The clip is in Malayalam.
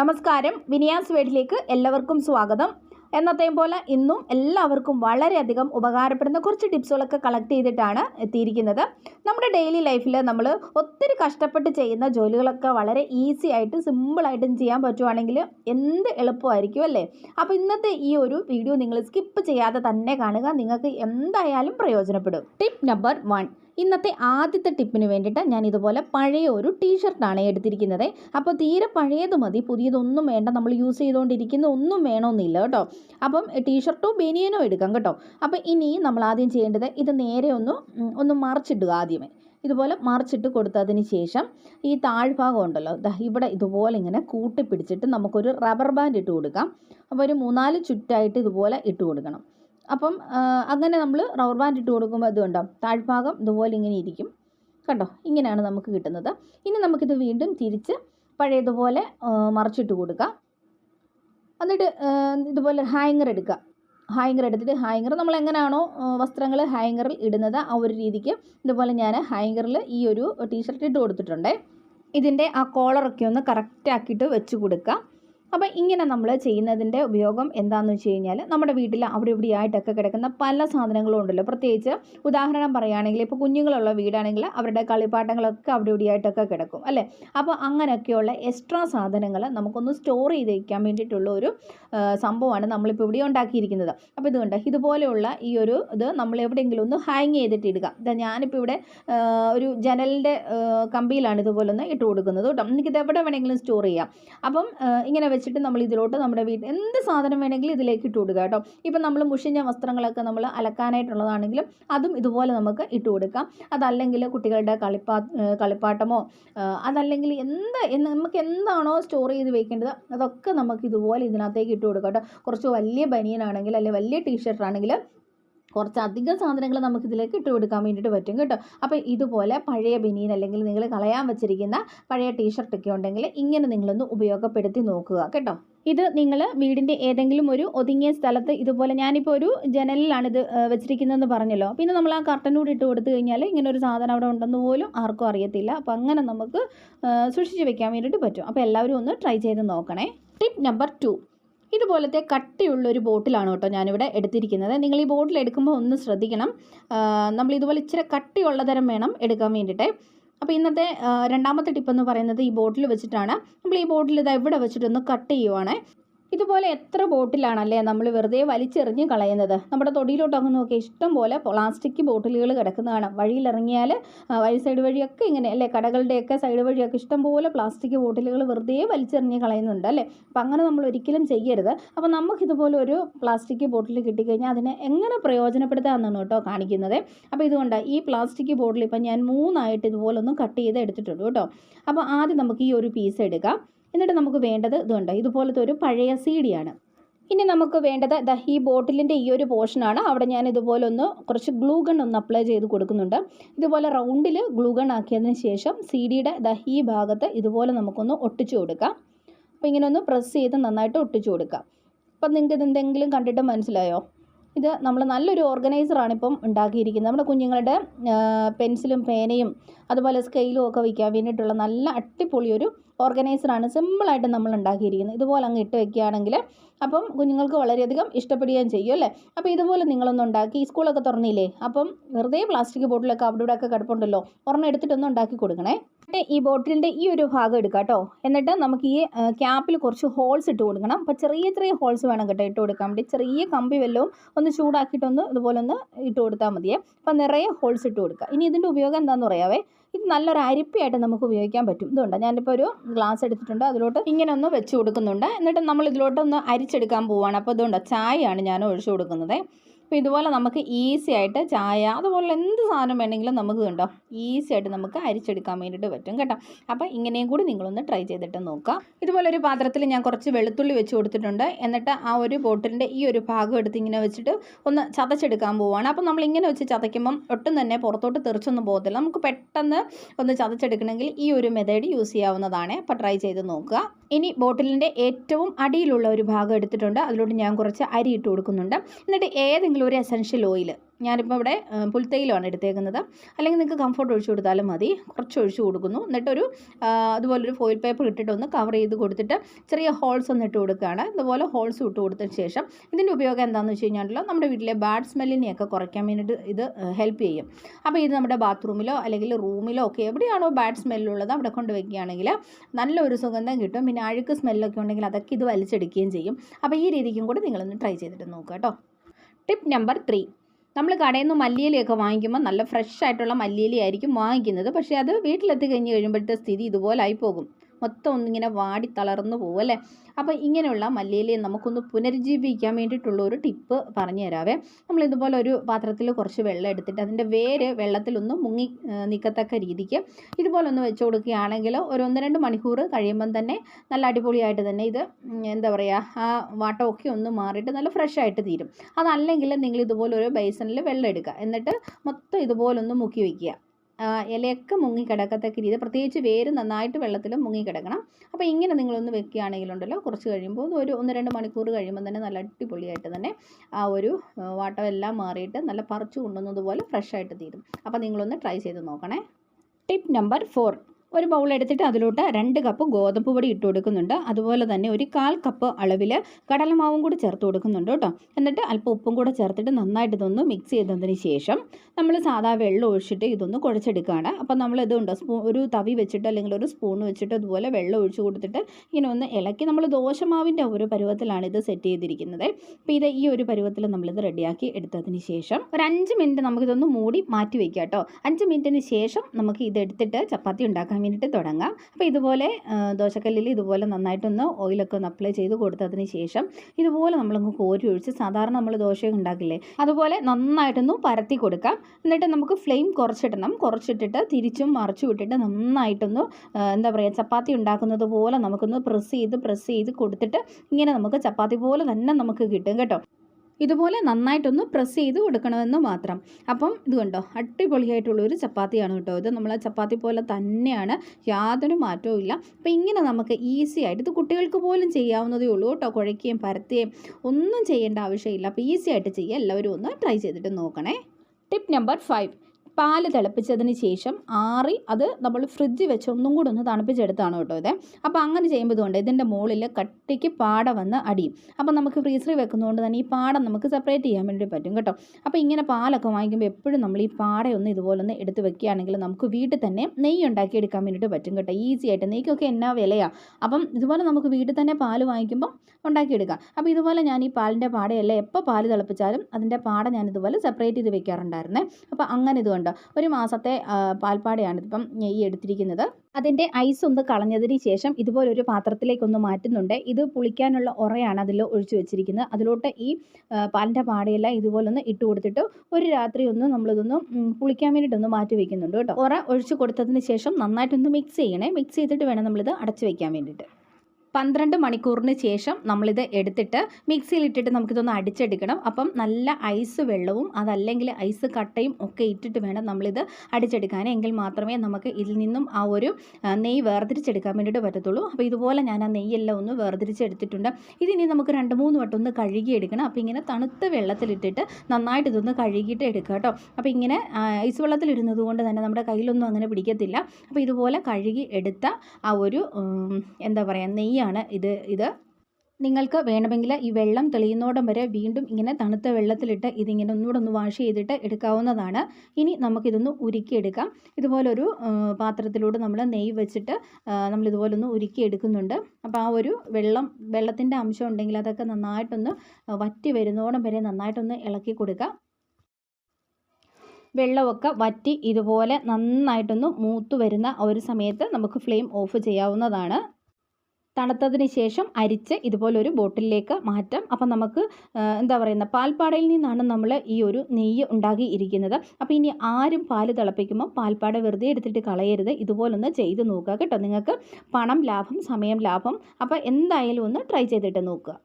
നമസ്കാരം. വിനിയാസ് വേഡിലേക്ക് എല്ലാവർക്കും സ്വാഗതം. എന്നത്തെയും പോലെ ഇന്നും എല്ലാവർക്കും വളരെയധികം ഉപകാരപ്പെടുന്ന കുറച്ച് ടിപ്സുകളൊക്കെ കളക്ട് ചെയ്തിട്ടാണ് എത്തിയിരിക്കുന്നത്. നമ്മുടെ ഡെയിലി ലൈഫിൽ നമ്മൾ ഒത്തിരി കഷ്ടപ്പെട്ട് ചെയ്യുന്ന ജോലികളൊക്കെ വളരെ ഈസി ആയിട്ട് സിമ്പിളായിട്ടും ചെയ്യാൻ പറ്റുവാണെങ്കിൽ എന്ത് എളുപ്പമായിരിക്കും അല്ലേ? അപ്പോൾ ഇന്നത്തെ ഈ ഒരു വീഡിയോ നിങ്ങൾ സ്കിപ്പ് ചെയ്യാതെ തന്നെ കാണുക. നിങ്ങൾക്ക് എന്തായാലും പ്രയോജനപ്പെടും. Tip number one. ഇന്നത്തെ ആദ്യത്തെ ടിപ്പിന് വേണ്ടിയിട്ട് ഞാൻ ഇതുപോലെ പഴയ ഒരു ടീഷർട്ടാണ് എടുത്തിരിക്കുന്നത്. അപ്പോൾ തീരെ പഴയത് മതി. പുതിയതൊന്നും വേണ്ട. നമ്മൾ യൂസ് ചെയ്തുകൊണ്ടിരിക്കുന്ന ഒന്നും വേണമെന്നില്ല കേട്ടോ. അപ്പം ടീഷർട്ടോ ബനിയനോ എടുക്കാം കേട്ടോ. അപ്പോൾ ഇനി നമ്മൾ ആദ്യം ചെയ്യേണ്ടത് ഇത് നേരെ ഒന്ന് ഒന്ന് മറിച്ചിടുക ആദ്യമേ. ഇതുപോലെ മറിച്ചിട്ട് കൊടുത്തതിന് ശേഷം ഈ താഴ്ഭാഗം ഉണ്ടല്ലോ ഇവിടെ ഇതുപോലെ ഇങ്ങനെ കൂട്ടിപ്പിടിച്ചിട്ട് നമുക്കൊരു റബ്ബർ ബാൻഡ് ഇട്ട് കൊടുക്കാം. അപ്പോൾ ഒരു മൂന്നാൽ ചുറ്റായിട്ട് ഇതുപോലെ ഇട്ട് കൊടുക്കണം. അപ്പം അങ്ങനെ നമ്മൾ റബ്ബർ ബാൻഡ് ഇട്ട് കൊടുക്കുമ്പോൾ ഇത് താഴ്ഭാഗം ഇതുപോലെ ഇങ്ങനെ ഇരിക്കും. കണ്ടോ? ഇങ്ങനെയാണ് നമുക്ക് കിട്ടുന്നത്. ഇനി നമുക്കിത് വീണ്ടും തിരിച്ച് പഴയതുപോലെ മറിച്ചിട്ട് കൊടുക്കാം. എന്നിട്ട് ഇതുപോലെ ഹാങ്ങർ എടുക്കുക. ഹാങ്ങർ എടുത്തിട്ട് ഹാങ്ങർ നമ്മൾ എങ്ങനെയാണോ വസ്ത്രങ്ങൾ ഹാങ്ങറിൽ ഇടുന്നത് ആ ഒരു രീതിക്ക് ഇതുപോലെ ഞാൻ ഹാങ്ങറിൽ ഈ ഒരു ടീഷർട്ട് ഇട്ട് കൊടുത്തിട്ടുണ്ട്. ഇതിന്റെ ആ കോളറൊക്കെ ഒന്ന് കറക്റ്റാക്കിയിട്ട് വെച്ച് കൊടുക്കുക. അപ്പോൾ ഇങ്ങനെ നമ്മൾ ചെയ്യുന്നതിന്റെ ഉപയോഗം എന്താണെന്ന് വെച്ച് കഴിഞ്ഞാൽ നമ്മുടെ വീട്ടിൽ അവിടെ ഇവിടെ ആയിട്ടൊക്കെ കിടക്കുന്ന പല സാധനങ്ങളും ഉണ്ടല്ലോ. പ്രത്യേകിച്ച് ഉദാഹരണം പറയുകയാണെങ്കിൽ ഇപ്പോൾ കുഞ്ഞുങ്ങളുള്ള വീടാണെങ്കിൽ അവരുടെ കളിപ്പാട്ടങ്ങളൊക്കെ അവിടെ ഇവിടെ ആയിട്ടൊക്കെ കിടക്കും അല്ലേ? അപ്പോൾ അങ്ങനെയൊക്കെയുള്ള എക്സ്ട്രാ സാധനങ്ങൾ നമുക്കൊന്ന് സ്റ്റോർ ചെയ്ത് വയ്ക്കാൻ വേണ്ടിയിട്ടുള്ള ഒരു സംഭവമാണ് നമ്മളിപ്പോൾ ഇവിടെ ഉണ്ടാക്കിയിരിക്കുന്നത്. അപ്പോൾ ഇതുകൊണ്ട് ഇതുപോലെയുള്ള ഈ ഒരു ഇത് നമ്മൾ എവിടെയെങ്കിലും ഒന്ന് ഹാങ് ചെയ്തിട്ട് ഇടുക. ഇതാ ഞാനിപ്പോൾ ഇവിടെ ഒരു ജനലിന്റെ കമ്പിയിലാണ് ഇതുപോലൊന്ന് ഇട്ട് കൊടുക്കുന്നത് കേട്ടോ. എനിക്കിത് എവിടെ വേണമെങ്കിലും സ്റ്റോർ ചെയ്യാം. അപ്പം ഇങ്ങനെ വെച്ചിട്ട് നമ്മൾ ഇതിലോട്ട് നമ്മുടെ വീട്ടിൽ എന്ത് സാധനം വേണമെങ്കിലും ഇതിലേക്ക് ഇട്ട് കൊടുക്കുക കേട്ടോ. ഇപ്പം നമ്മൾ മുഷിഞ്ഞ വസ്ത്രങ്ങളൊക്കെ നമ്മൾ അലക്കാനായിട്ടുള്ളതാണെങ്കിലും അതും ഇതുപോലെ നമുക്ക് ഇട്ട് കൊടുക്കാം. അതല്ലെങ്കിൽ കുട്ടികളുടെ കളിപ്പാ കളിപ്പാട്ടമോ അതല്ലെങ്കിൽ എന്ത് നമുക്ക് എന്താണോ സ്റ്റോർ ചെയ്ത് വെക്കേണ്ടത് അതൊക്കെ നമുക്ക് ഇതുപോലെ ഇതിനകത്തേക്ക് ഇട്ട് കൊടുക്കാം കേട്ടോ. കുറച്ച് വലിയ ബനിയനാണെങ്കിൽ അല്ലെങ്കിൽ വലിയ ടീഷർട്ട് ആണെങ്കിൽ കുറച്ച് അധികം സാധനങ്ങൾ നമുക്ക് ഇതിലേക്ക് ഇട്ട് കൊടുക്കാൻ വേണ്ടിയിട്ട് പറ്റും കേട്ടോ. അപ്പോൾ ഇതുപോലെ പഴയ ബനിയൻ അല്ലെങ്കിൽ നിങ്ങൾ കളയാൻ വെച്ചിരിക്കുന്ന പഴയ ടീഷർട്ടൊക്കെ ഉണ്ടെങ്കിൽ ഇങ്ങനെ നിങ്ങളൊന്ന് ഉപയോഗപ്പെടുത്തി നോക്കുക കേട്ടോ. ഇത് നിങ്ങൾ വീടിന്റെ ഏതെങ്കിലും ഒരു ഒതുങ്ങിയ സ്ഥലത്ത് ഇതുപോലെ ഞാനിപ്പോൾ ഒരു ജനലിലാണ് ഇത് വെച്ചിരിക്കുന്നതെന്ന് പറഞ്ഞല്ലോ. പിന്നെ നമ്മൾ ആ കർട്ടൻ കൂടി ഇട്ട് കൊടുത്തു കഴിഞ്ഞാൽ ഇങ്ങനെ ഒരു സാധനം അവിടെ ഉണ്ടെന്ന് പോലും ആർക്കും അറിയത്തില്ല. അപ്പോൾ അങ്ങനെ നമുക്ക് സൂക്ഷിച്ച് വെക്കാൻ വേണ്ടിയിട്ട് പറ്റും. അപ്പോൾ എല്ലാവരും ഒന്ന് ട്രൈ ചെയ്ത് നോക്കണേ. ടിപ്പ് നമ്പർ ടു ഇതുപോലത്തെ കട്ടിയുള്ള ഒരു ബോട്ടിലാണ് കേട്ടോ ഞാനിവിടെ എടുത്തിരിക്കുന്നത്. നിങ്ങൾ ഈ ബോട്ടിൽ എടുക്കുമ്പോൾ ഒന്ന് ശ്രദ്ധിക്കണം. നമ്മൾ ഇതുപോലെ ഇച്ചിരി കട്ടിയുള്ള തരം വേണം എടുക്കാൻ വേണ്ടിയിട്ട്. അപ്പോൾ ഇന്നത്തെ രണ്ടാമത്തെ ടിപ്പ് എന്ന് പറയുന്നത് ഈ ബോട്ടിൽ വെച്ചിട്ടാണ്. നമ്മൾ ഈ ബോട്ടിൽ ഇത് എവിടെ വെച്ചിട്ടൊന്ന് കട്ട് ചെയ്യുവാണ്. ഇതുപോലെ എത്ര ബോട്ടിലാണല്ലേ നമ്മൾ വെറുതെ വലിച്ചെറിഞ്ഞ് കളയുന്നത്? നമ്മുടെ തൊടിയിലോട്ടൊക്കെ നോക്കി ഇഷ്ടം പോലെ പ്ലാസ്റ്റിക് ബോട്ടിലുകൾ കിടക്കുന്നതാണ് വഴിയിലിറങ്ങിയാൽ വഴി സൈഡ് വഴിയൊക്കെ ഇങ്ങനെ അല്ലേ? കടകളുടെയൊക്കെ സൈഡ് വഴിയൊക്കെ ഇഷ്ടം പോലെ പ്ലാസ്റ്റിക് ബോട്ടിലുകൾ വെറുതെ വലിച്ചെറിഞ്ഞ് കളയുന്നുണ്ട് അല്ലേ? അപ്പം അങ്ങനെ നമ്മൾ ഒരിക്കലും ചെയ്യരുത്. അപ്പോൾ നമുക്കിതുപോലെ ഒരു പ്ലാസ്റ്റിക് ബോട്ടിൽ കിട്ടിക്കഴിഞ്ഞാൽ അതിനെ എങ്ങനെ പ്രയോജനപ്പെടുത്താമെന്നാണ് കേട്ടോ കാണിക്കുന്നത്. അപ്പോൾ ഇതുകൊണ്ട് ഈ പ്ലാസ്റ്റിക് ബോട്ടിൽ ഇപ്പം ഞാൻ മൂന്നായിട്ട് ഇതുപോലെ ഒന്ന് കട്ട് ചെയ്ത് എടുത്തിട്ടുണ്ട് കേട്ടോ. അപ്പോൾ ആദ്യം നമുക്ക് ഈ ഒരു പീസ് എടുക്കാം. എന്നിട്ട് നമുക്ക് വേണ്ടത് ഇതുണ്ട്. ഇതുപോലത്തെ ഒരു പഴയ സീഡിയാണ് ഇനി നമുക്ക് വേണ്ടത് ദ ഈ ബോട്ടിലിന്റെ ഈ ഒരു പോർഷനാണ് അവിടെ ഞാൻ ഇതുപോലെ ഒന്ന് കുറച്ച് ഗ്ലൂ ഗൺ ഒന്ന് അപ്ലൈ ചെയ്ത് കൊടുക്കുന്നുണ്ട്. ഇതുപോലെ റൗണ്ടിൽ ഗ്ലൂ ഗൺ ആക്കിയതിന് ശേഷം സി ഡിയുടെ ദ ഈ ഭാഗത്ത് ഇതുപോലെ നമുക്കൊന്ന് ഒട്ടിച്ചു കൊടുക്കാം. അപ്പോൾ ഇങ്ങനെ ഒന്ന് പ്രസ് ചെയ്ത് നന്നായിട്ട് ഒട്ടിച്ചു കൊടുക്കാം. അപ്പം നിങ്ങൾക്ക് ഇത് എന്തെങ്കിലും കണ്ടിട്ട് മനസ്സിലായോ? ഇത് നമ്മൾ നല്ലൊരു ഓർഗനൈസറാണ് ഇപ്പം ഉണ്ടാക്കിയിരിക്കുന്നത്. നമ്മുടെ കുഞ്ഞുങ്ങളുടെ പെൻസിലും പേനയും അതുപോലെ സ്കെയിലും ഒക്കെ വയ്ക്കാൻ വേണ്ടിയിട്ടുള്ള നല്ല അടിപൊളി ഒരു ഓർഗനൈസറാണ് സിമ്പിളായിട്ട് നമ്മൾ ഉണ്ടാക്കിയിരിക്കുന്നത്. ഇതുപോലെ അങ്ങ് ഇട്ട് വെക്കുകയാണെങ്കിൽ അപ്പം കുഞ്ഞുങ്ങൾക്ക് വളരെയധികം ഇഷ്ടപ്പെടുകയും ചെയ്യും അല്ലേ? അപ്പോൾ ഇതുപോലെ നിങ്ങളൊന്നും ഉണ്ടാക്കി സ്കൂളൊക്കെ തുറന്നില്ലേ? അപ്പം വെറുതെ പ്ലാസ്റ്റിക് ബോട്ടിലൊക്കെ അവിടെ ഇവിടെ ഒക്കെ കിടപ്പുണ്ടല്ലോ. ഒരെണ്ണം എടുത്തിട്ടൊന്നും ഉണ്ടാക്കി കൊടുക്കണേ. എന്നിട്ട് ഈ ബോട്ടിലിന്റെ ഈ ഒരു ഭാഗം എടുക്കാം കേട്ടോ. എന്നിട്ട് നമുക്ക് ഈ ക്യാപ്പിൽ കുറച്ച് ഹോൾസ് ഇട്ട് കൊടുക്കണം. അപ്പോൾ ചെറിയ ചെറിയ ഹോൾസ് വേണം കേട്ടോ ഇട്ട് കൊടുക്കാൻ വേണ്ടി. ചെറിയ കമ്പി വല്ലതും ഒന്ന് ചൂടാക്കിയിട്ടൊന്ന് ഇതുപോലെ ഒന്ന് ഇട്ട് കൊടുത്താൽ മതിയേ. അപ്പം നിറയെ ഹോൾസ് ഇട്ട് കൊടുക്കുക. ഇനി ഇതിന്റെ ഉപയോഗം എന്താണെന്ന് പറയാവേ? ഇത് നല്ലൊരു അരിപ്പയായിട്ട് നമുക്ക് ഉപയോഗിക്കാൻ പറ്റും. ഇതുണ്ട്. ഞാനിപ്പോൾ ഒരു ഗ്ലാസ് എടുത്തിട്ടുണ്ട്. അതിലോട്ട് ഇങ്ങനെ ഒന്ന് വെച്ച് കൊടുക്കുന്നുണ്ട്. എന്നിട്ട് നമ്മൾ ഇതിലോട്ടൊന്ന് അരിച്ചെടുക്കാൻ പോവുകയാണ് അപ്പോൾ ഇതുണ്ട്. ചായയാണ് ഞാൻ ഒഴിച്ചു കൊടുക്കുന്നത്. അപ്പോൾ ഇതുപോലെ നമുക്ക് ഈസി ആയിട്ട് ചായ അതുപോലെ എന്ത് സാധനം വേണമെങ്കിലും നമുക്ക് കണ്ടോ? ഈസി ആയിട്ട് നമുക്ക് അരിച്ചെടുക്കാൻ വേണ്ടിയിട്ട് പറ്റും കേട്ടോ. അപ്പോൾ ഇങ്ങനെയും കൂടി നിങ്ങളൊന്ന് ട്രൈ ചെയ്തിട്ട് നോക്കുക ഇതുപോലെ ഒരു പാത്രത്തിൽ ഞാൻ കുറച്ച് വെളുത്തുള്ളി വെച്ച് കൊടുത്തിട്ടുണ്ട്. എന്നിട്ട് ആ ഒരു ബോട്ടിലിന്റെ ഈ ഒരു ഭാഗം എടുത്ത് ഇങ്ങനെ വെച്ചിട്ട് ഒന്ന് ചതച്ചെടുക്കാൻ പോവുകയാണ് അപ്പോൾ നമ്മൾ ഇങ്ങനെ വെച്ച് ചതയ്ക്കുമ്പം ഒട്ടും തന്നെ പുറത്തോട്ട് തെറിച്ചൊന്നും പോകത്തില്ല. നമുക്ക് പെട്ടെന്ന് ഒന്ന് ചതച്ചെടുക്കണമെങ്കിൽ ഈ ഒരു മെത്തേഡ് യൂസ് ചെയ്യാവുന്നതാണ്. അപ്പോൾ ട്രൈ ചെയ്ത് നോക്കുക. ഇനി ബോട്ടിലിന്റെ ഏറ്റവും അടിയിലുള്ള ഒരു ഭാഗം എടുത്തിട്ടുണ്ട്. അതിലോട്ട് ഞാൻ കുറച്ച് അരി ഇട്ട് കൊടുക്കുന്നുണ്ട്. എന്നിട്ട് ഏതെങ്കിലും അല്ലെങ്കിൽ ഒരു എസൻഷ്യൽ ഓയിൽ ഞാനിപ്പോൾ ഇവിടെ പുൽത്തൈലമാണ് എടുത്തേക്കുന്നത്. അല്ലെങ്കിൽ നിങ്ങൾക്ക് കംഫർട്ട് ഒഴിച്ചു കൊടുത്താലും മതി. കുറച്ച് ഒഴിച്ചു കൊടുക്കുന്നു. എന്നിട്ടൊരു അതുപോലൊരു ഫോയിൽ പേപ്പർ ഇട്ടിട്ട് ഒന്ന് കവർ ചെയ്ത് കൊടുത്തിട്ട് ചെറിയ ഹോൾസ് ഒന്ന് ഇട്ട് കൊടുക്കുകയാണ്. ഇതുപോലെ ഹോൾസ് ഇട്ട് കൊടുത്തതിന് ശേഷം ഇതിന്റെ ഉപയോഗം എന്താണെന്ന് വെച്ച് കഴിഞ്ഞാൽ നമ്മുടെ വീട്ടിലെ ബാഡ് സ്മെല്ലിനെയൊക്കെ കുറയ്ക്കാൻ വേണ്ടിയിട്ട് ഇത് ഹെൽപ്പ് ചെയ്യും. അപ്പോൾ ഇത് നമ്മുടെ ബാത്റൂമിലോ അല്ലെങ്കിൽ റൂമിലോ ഒക്കെ എവിടെയാണോ ബാഡ് സ്മെല്ലുള്ളത് അവിടെ കൊണ്ട് വയ്ക്കുകയാണെങ്കിൽ നല്ലൊരു സുഗന്ധം കിട്ടും. പിന്നെ അഴുക്ക് സ്മെല്ലൊക്കെ ഉണ്ടെങ്കിൽ അതൊക്കെ ഇത് വലിച്ചെടുക്കുകയും ചെയ്യും. അപ്പോൾ ഈ രീതിക്കും കൂടി നിങ്ങളൊന്ന് ട്രൈ ചെയ്തിട്ട് നോക്കുക കേട്ടോ. ടിപ്പ് നമ്പർ ത്രീ നമ്മൾ കടയിൽ നിന്ന് മല്ലിയിലയൊക്കെ വാങ്ങിക്കുമ്പോൾ നല്ല ഫ്രഷ് ആയിട്ടുള്ള മല്ലിയിലയായിരിക്കും വാങ്ങിക്കുന്നത്. പക്ഷേ അത് വീട്ടിലെത്തി കഴിഞ്ഞ് കഴിയുമ്പോഴത്തെ സ്ഥിതി ഇതുപോലെ ആയി പോകും. മൊത്തം ഒന്നിങ്ങനെ വാടി തളർന്നു പോകും അല്ലേ? അപ്പോൾ ഇങ്ങനെയുള്ള മല്ലിയിലയെ നമുക്കൊന്ന് പുനരുജ്ജീവിക്കാൻ വേണ്ടിയിട്ടുള്ള ഒരു ടിപ്പ് പറഞ്ഞു തരാവേ. നമ്മൾ ഇതുപോലെ ഒരു പാത്രത്തിൽ കുറച്ച് വെള്ളം എടുത്തിട്ട് അതിന്റെ വേര് വെള്ളത്തിലൊന്ന് മുങ്ങി നിൽക്കത്തക്ക രീതിക്ക് ഇതുപോലെ ഒന്ന് വെച്ച് കൊടുക്കുകയാണെങ്കിൽ ഒരു ഒന്ന് രണ്ട് മണിക്കൂർ കഴിയുമ്പം തന്നെ നല്ല അടിപൊളിയായിട്ട് തന്നെ ഇത് എന്താ പറയുക ആ വാട്ടമൊക്കെ ഒന്ന് മാറിയിട്ട് നല്ല ഫ്രഷ് ആയിട്ട് തീരും. അതല്ലെങ്കിൽ നിങ്ങൾ ഇതുപോലെ ഒരു ബേസണിൽ വെള്ളം എടുക്കുക. എന്നിട്ട് മൊത്തം ഇതുപോലൊന്ന് മുക്കി വയ്ക്കുക. ഇലയൊക്കെ മുങ്ങി കിടക്കത്തക്ക രീതി. പ്രത്യേകിച്ച് വേര് നന്നായിട്ട് വെള്ളത്തിൽ മുങ്ങി കിടക്കണം അപ്പോൾ ഇങ്ങനെ നിങ്ങളൊന്ന് വെക്കുകയാണെങ്കിലുണ്ടല്ലോ കുറച്ച് കഴിയുമ്പോൾ ഒരു ഒന്ന് രണ്ട് മണിക്കൂർ കഴിയുമ്പോൾ തന്നെ നല്ല അടിപൊളിയായിട്ട് തന്നെ ആ ഒരു വാട്ടമെല്ലാം മാറിയിട്ട് നല്ല പറിച്ചു കൊണ്ടുവന്നതുപോലെ ഫ്രഷായിട്ട് തീരും. അപ്പോൾ നിങ്ങളൊന്ന് ട്രൈ ചെയ്ത് നോക്കണേ. ടിപ്പ് നമ്പർ ഫോർ ഒരു ബൗൾ എടുത്തിട്ട് അതിലോട്ട് രണ്ട് കപ്പ് ഗോതമ്പ് പൊടി ഇട്ട് കൊടുക്കുന്നുണ്ട്. അതുപോലെ തന്നെ ഒരു കാൽ കപ്പ് അളവിൽ കടലമാവും കൂടി ചേർത്ത് കൊടുക്കുന്നുണ്ട് കേട്ടോ. എന്നിട്ട് അല്പം ഉപ്പും കൂടെ ചേർത്തിട്ട് നന്നായിട്ട് ഇതൊന്ന് മിക്സ് ചെയ്തതിന് ശേഷം നമ്മൾ സാധാ വെള്ളം ഒഴിച്ചിട്ട് ഇതൊന്ന് കുഴച്ചെടുക്കുകയാണ് അപ്പം നമ്മൾ ഇതുണ്ട് സ്പൂ ഒരു തവി വെച്ചിട്ട് അല്ലെങ്കിൽ ഒരു സ്പൂൺ വെച്ചിട്ട് അതുപോലെ വെള്ളം ഒഴിച്ച് കൊടുത്തിട്ട് ഇങ്ങനെ ഒന്ന് ഇളക്കി നമ്മൾ ദോശമാവിന്റെ ഒരു പരുവത്തിലാണ് ഇത് സെറ്റ് ചെയ്തിരിക്കുന്നത്. അപ്പോൾ ഇത് ഈ ഒരു പരുവത്തിൽ നമ്മളിത് റെഡിയാക്കി എടുത്തതിന് ശേഷം ഒരു അഞ്ച് മിനിറ്റ് നമുക്കിതൊന്ന് മൂടി മാറ്റി വയ്ക്കാം കേട്ടോ. അഞ്ച് മിനിറ്റിന് ശേഷം നമുക്ക് ഇത് എടുത്തിട്ട് ചപ്പാത്തി ഉണ്ടാക്കാൻ വേണ്ടിയിട്ട് തുടങ്ങാം. അപ്പോൾ ഇതുപോലെ ദോശക്കല്ലിൽ ഇതുപോലെ നന്നായിട്ടൊന്ന് ഓയിലൊക്കെ ഒന്ന് അപ്ലൈ ചെയ്ത് കൊടുത്തതിന് ശേഷം ഇതുപോലെ നമ്മളങ്ങ് കോരി ഒഴിച്ച് സാധാരണ നമ്മൾ ദോശ ഉണ്ടാക്കില്ലേ അതുപോലെ നന്നായിട്ടൊന്ന് പരത്തി കൊടുക്കാം. എന്നിട്ട് നമുക്ക് ഫ്ലെയിം കുറച്ചിടണം. കുറച്ചിട്ടിട്ട് തിരിച്ചും മറിച്ചു വിട്ടിട്ട് നന്നായിട്ടൊന്ന് എന്താ പറയുക ചപ്പാത്തി ഉണ്ടാക്കുന്നത് പോലെ നമുക്കൊന്ന് പ്രസ് ചെയ്ത് പ്രസ് ചെയ്ത് കൊടുത്തിട്ട് ഇങ്ങനെ നമുക്ക് ചപ്പാത്തി പോലെ തന്നെ നമുക്ക് കിട്ടും കേട്ടോ. ഇതുപോലെ നന്നായിട്ടൊന്ന് പ്രസ് ചെയ്ത് കൊടുക്കണമെന്ന് മാത്രം. അപ്പം ഇത് കണ്ടോ? അടിപൊളിയായിട്ടുള്ള ഒരു ചപ്പാത്തിയാണ് കേട്ടോ ഇത്. നമ്മൾ ചപ്പാത്തി പോലെ തന്നെയാണ്. യാതൊരു മാറ്റവും ഇല്ല. അപ്പം ഇങ്ങനെ നമുക്ക് ഈസി ആയിട്ട് ഇത് കുട്ടികൾക്ക് പോലും ചെയ്യാവുന്നതേ ഉള്ളൂ കേട്ടോ. കുഴയ്ക്കുകയും പരത്തുകയും ഒന്നും ചെയ്യേണ്ട ആവശ്യമില്ല. അപ്പോൾ ഈസി ആയിട്ട് ചെയ്യുക എല്ലാവരും ഒന്ന് ട്രൈ ചെയ്തിട്ട് നോക്കണേ. ടിപ്പ് നമ്പർ ഫൈവ് പാൽ തിളപ്പിച്ചതിന് ശേഷം ആറി അത് നമ്മൾ ഫ്രിഡ്ജ് വെച്ച് ഒന്നും കൂടെ ഒന്ന് തണുപ്പിച്ചെടുത്താണ് കേട്ടോ ഇത്. അപ്പോൾ അങ്ങനെ ചെയ്യുമ്പോൾ ഇതുകൊണ്ട് ഇതിന്റെ മുകളിൽ കട്ടിക്ക് പാട വന്ന് അടിയും. അപ്പോൾ നമുക്ക് ഫ്രീസറിൽ വെക്കുന്നതുകൊണ്ട് തന്നെ ഈ പാടം നമുക്ക് സെപ്പറേറ്റ് ചെയ്യാൻ വേണ്ടി പറ്റും കേട്ടോ. അപ്പോൾ ഇങ്ങനെ പാലൊക്കെ വാങ്ങിക്കുമ്പോൾ എപ്പോഴും നമ്മൾ ഈ പാടയൊന്ന് ഇതുപോലെ ഒന്ന് എടുത്ത് വെക്കുകയാണെങ്കിൽ നമുക്ക് വീട്ടിൽ തന്നെ നെയ്യ് ഉണ്ടാക്കി എടുക്കാൻ വേണ്ടിയിട്ട് പറ്റും കേട്ടോ. ഈസി ആയിട്ട് നെയ്ക്കൊക്കെ എന്നാ വിലയാണ് അപ്പം ഇതുപോലെ നമുക്ക് വീട്ടിൽ തന്നെ പാൽ വാങ്ങിക്കുമ്പോൾ ഉണ്ടാക്കിയെടുക്കാം. അപ്പോൾ ഇതുപോലെ ഞാൻ ഈ പാലിന്റെ പാടയല്ല എപ്പോൾ പാൽ തിളപ്പിച്ചാലും അതിന്റെ പാട ഞാൻ ഇതുപോലെ സെപ്പറേറ്റ് ചെയ്ത് വെക്കാറുണ്ടായിരുന്നേ. അപ്പോൾ അങ്ങനെ ഇതുകൊണ്ട് ഒരു മാസത്തെ പാൽപ്പാടയാണ് ഇപ്പം ഈ എടുത്തിരിക്കുന്നത്. അതിന്റെ ഐസ് ഒന്ന് കളഞ്ഞതിന് ശേഷം ഇതുപോലൊരു പാത്രത്തിലേക്കൊന്ന് മാറ്റുന്നുണ്ട്. ഇത് പുളിക്കാനുള്ള ഉറയാണ് അതിൽ ഒഴിച്ചു വെച്ചിരിക്കുന്നത്. അതിലോട്ട് ഈ പാലിന്റെ പാടയെല്ലാം ഇതുപോലൊന്ന് ഇട്ട് കൊടുത്തിട്ട് ഒരു രാത്രി ഒന്ന് നമ്മളിതൊന്ന് പുളിക്കാൻ വേണ്ടിയിട്ടൊന്ന് മാറ്റി വെക്കുന്നുണ്ട് കേട്ടോ. ഉറ ഒഴിച്ചു കൊടുത്തതിന് ശേഷം നന്നായിട്ടൊന്ന് മിക്സ് ചെയ്യണേ. മിക്സ് ചെയ്തിട്ട് വേണം നമ്മളിത് അടച്ചു വെക്കാൻ വേണ്ടിയിട്ട്. പന്ത്രണ്ട് മണിക്കൂറിന് ശേഷം നമ്മളിത് എടുത്തിട്ട് മിക്സിയിലിട്ടിട്ട് നമുക്കിതൊന്ന് അടിച്ചെടുക്കണം. അപ്പം നല്ല ഐസ് വെള്ളവും അതല്ലെങ്കിൽ ഐസ് കട്ടയും ഒക്കെ ഇട്ടിട്ട് വേണം നമ്മളിത് അടിച്ചെടുക്കാൻ. എങ്കിൽ മാത്രമേ നമുക്ക് ഇതിൽ നിന്നും ആ ഒരു നെയ്യ് വേർതിരിച്ചെടുക്കാൻ വേണ്ടിയിട്ട് പറ്റത്തുള്ളൂ. അപ്പോൾ ഇതുപോലെ ഞാൻ ആ നെയ്യെല്ലാം ഒന്ന് വേർതിരിച്ചെടുത്തിട്ടുണ്ട്. ഇതിനി നമുക്ക് രണ്ട് മൂന്ന് വട്ടം ഒന്ന് കഴുകിയെടുക്കണം. അപ്പോൾ ഇങ്ങനെ തണുത്ത വെള്ളത്തിലിട്ടിട്ട് നന്നായിട്ട് ഇതൊന്ന് കഴുകിയിട്ട് എടുക്കുക കേട്ടോ. അപ്പോൾ ഇങ്ങനെ ഐസ് വെള്ളത്തിലിടുന്നത് കൊണ്ട് തന്നെ നമ്മുടെ കയ്യിലൊന്നും അങ്ങനെ പിടിക്കത്തില്ല. അപ്പോൾ ഇതുപോലെ കഴുകി എടുത്ത ആ ഒരു എന്താ പറയുക നെയ്യാണ് ഇത് ഇത് നിങ്ങൾക്ക് വേണമെങ്കിൽ ഈ വെള്ളം തെളിയുന്നോടം വരെ വീണ്ടും ഇങ്ങനെ തണുത്ത വെള്ളത്തിലിട്ട് ഇതിങ്ങനെ ഒന്നുകൂടെ ഒന്ന് വാഷ് ചെയ്തിട്ട് എടുക്കാവുന്നതാണ്. ഇനി നമുക്കിതൊന്ന് ഉരുക്കിയെടുക്കാം. ഇതുപോലൊരു പാത്രത്തിലൂടെ നമ്മൾ നെയ്യ് വെച്ചിട്ട് നമ്മൾ ഇതുപോലെ ഒന്ന് ഉരുക്കി എടുക്കുന്നുണ്ട് അപ്പോൾ ആ ഒരു വെള്ളം വെള്ളത്തിന്റെ അംശം ഉണ്ടെങ്കിൽ അതൊക്കെ നന്നായിട്ടൊന്ന് വറ്റി വരുന്നോടം വരെ നന്നായിട്ടൊന്ന് ഇളക്കി കൊടുക്കുക വെള്ളമൊക്കെ വറ്റി ഇതുപോലെ നന്നായിട്ടൊന്ന് മൂത്തു വരുന്ന ഒരു സമയത്ത് നമുക്ക് ഫ്ലെയിം ഓഫ് ചെയ്യാവുന്നതാണ്. തണുത്തതിന് ശേഷം അരിച്ച് ഇതുപോലൊരു ബോട്ടിലേക്ക് മാറ്റാം. അപ്പം നമുക്ക് എന്താ പറയുന്ന പാൽപ്പാടയിൽ നിന്നാണ് നമ്മൾ ഈ ഒരു നെയ്യ് ഉണ്ടാക്കി ഇരിക്കുന്നത്. അപ്പോൾ ഇനി ആരും പാൽ തിളപ്പിക്കുമ്പോൾ പാൽപ്പാട വെറുതെ എടുത്തിട്ട് കളയരുത്. ഇതുപോലൊന്ന് ചെയ്ത് നോക്കുക കേട്ടോ. നിങ്ങൾക്ക് പണം ലാഭം സമയം ലാഭം. അപ്പോൾ എന്തായാലും ഒന്ന് ട്രൈ ചെയ്തിട്ട് നോക്കുക.